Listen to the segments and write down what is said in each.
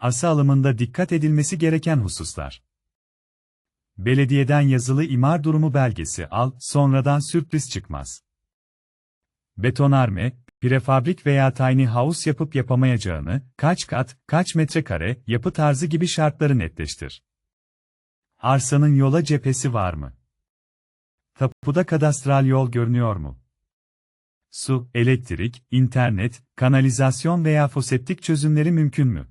Arsa alımında dikkat edilmesi gereken hususlar. Belediyeden yazılı imar durumu belgesi al, sonradan sürpriz çıkmaz. Betonarme, prefabrik veya tiny house yapıp yapamayacağını, kaç kat, kaç metrekare, yapı tarzı gibi şartları netleştir. Arsanın yola cephesi var mı? Tapuda kadastral yol görünüyor mu? Su, elektrik, internet, kanalizasyon veya foseptik çözümleri mümkün mü?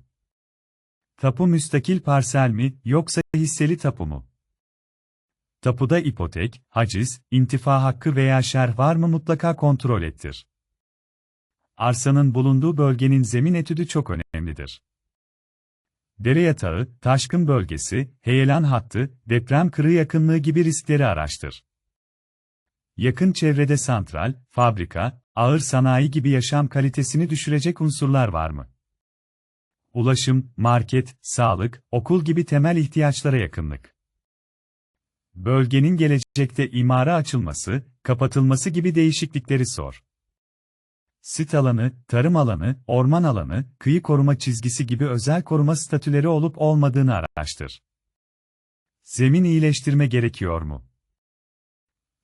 Tapu müstakil parsel mi, yoksa hisseli tapu mu? Tapuda ipotek, haciz, intifa hakkı veya şerh var mı mutlaka kontrol ettir. Arsanın bulunduğu bölgenin zemin etüdü çok önemlidir. Dere yatağı, taşkın bölgesi, heyelan hattı, deprem kırığı yakınlığı gibi riskleri araştır. Yakın çevrede santral, fabrika, ağır sanayi gibi yaşam kalitesini düşürecek unsurlar var mı? Ulaşım, market, sağlık, okul gibi temel ihtiyaçlara yakınlık. Bölgenin gelecekte imara açılması, kapatılması gibi değişiklikleri sor. Sit alanı, tarım alanı, orman alanı, kıyı koruma çizgisi gibi özel koruma statüleri olup olmadığını araştır. Zemin iyileştirme gerekiyor mu?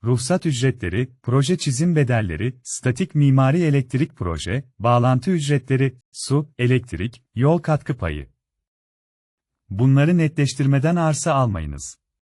Ruhsat ücretleri, proje çizim bedelleri, statik mimari elektrik proje, bağlantı ücretleri, su, elektrik, yol katkı payı. Bunları netleştirmeden arsa almayınız.